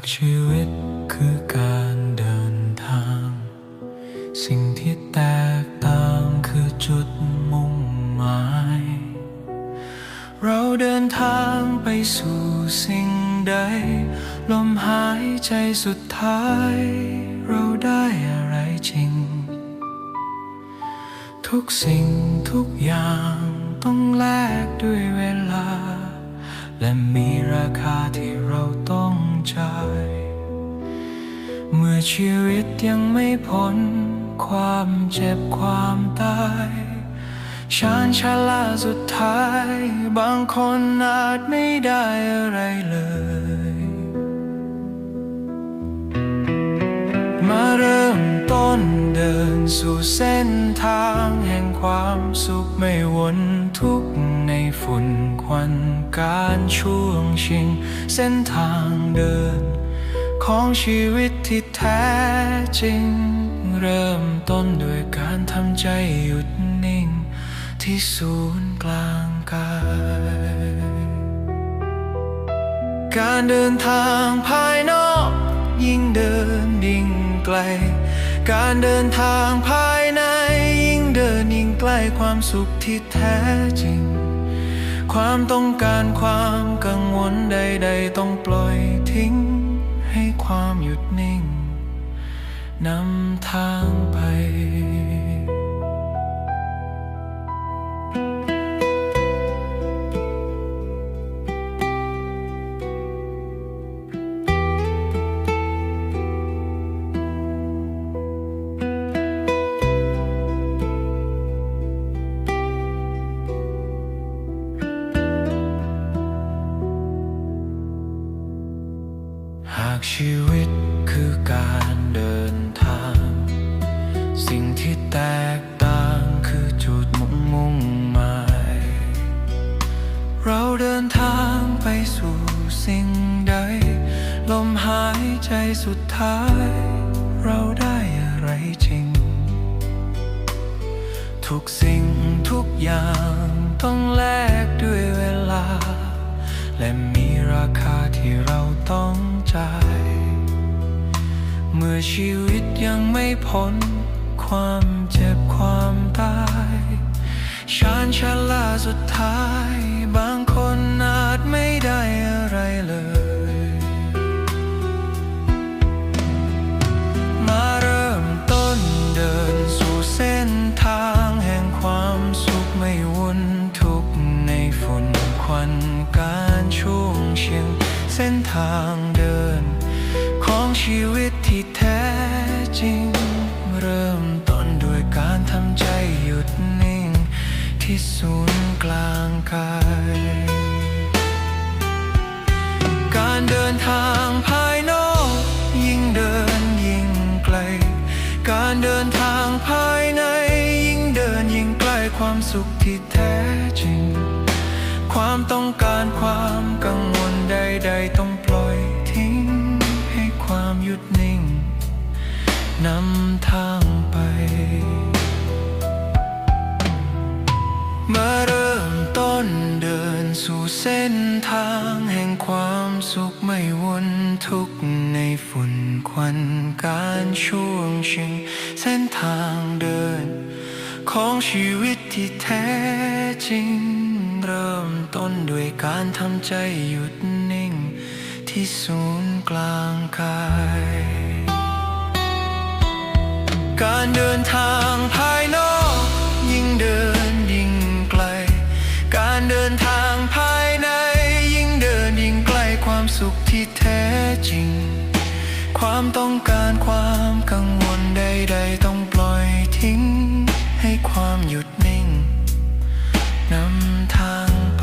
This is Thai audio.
ากชีวิตคือการเดินทาง สิ่งที่แตกต่างคือจุดมุ่งหมาย เราเดินทางไปสู่สิ่งใด ลมหายใจสุดท้าย เราได้อะไรจริง ทุกสิ่งทุกอย่างต้องแลกด้วยเวลา และมีราคาที่เราต้อง จ เมื่อชีวิตยังไม่พ้น ความเจ็บความตายชานชาลาสุดท้าย บางคนอาจไม่ได้อะไรเลย มาเริ่มต้นเดินสู่เส้นทางแห่งความสุขไม่วนทุก วันการช่วงชิง เส้นทางเดิน ของชีวิตที่แท้จริง เริ่มต้นด้วยการทำใจหยุดนิ่ง ที่ศูนย์กลางกาย การเดินทางภายนอก ยิ่งเดินยิ่งไกล การเดินทางภายใน ยิ่งเดินยิ่งใกล้ความสุขที่แท้จริง ความต้องการความกังวลใด ๆ ต้องปล่อยทิ้ง ให้ความหยุดนิ่งนำทางไป ชีวิตคือการเดินทาง สิ่งที่แตกต่างคือจุดมุ่งมุ่งหมาย เราเดินทางไปสู่สิ่งใด ลมหายใจสุดท้าย เราได้อะไรจริง ทุกสิ่งทุกอย่างต้องแลกด้วยเวลา และมีราคาที่เราต้องจ่าย เมื่อชีวิตยังไม่พ้น ความเจ็บความตายชานชาลาสุดท้ายบางคนอา ทางเดิน ของชีวิตที่แท้จริง เริ่มต้นด้วยการทำใจหยุดนิ่ง ที่ศูนย์กลางกาย การเดินทางภายนอก ยิ่งเดินยิ่งไกล การเดินทางภายใน ยิ่งเดินยิ่งใกล้ความสุขที่แท้จริง ความต้องการความกังวล ใดๆต้องปล่อยทิ้ง ให้ความหยุดนิ่งนำทางไป มาเริ่มต้นเดินสู่เส้นทางแห่งความสุขไม่วนทุกในฝุ่นควันการช่วงชิง เส้นทางเดิน ของชีวิตที่แท้จริง เริ่มต้นด้วยการทำใจหยุดนิ่ง ที่ศูนย์กลางกาย การเดินทางภายนอก ยิ่งเดินยิ่งไกล การเดินทางภายใน ยิ่งเดินยิ่งใกล้ความสุขที่แท้จริง ความต้องการความกังวลใดๆต้องปล่อยทิ้ง ให้ความหยุด นำทางไป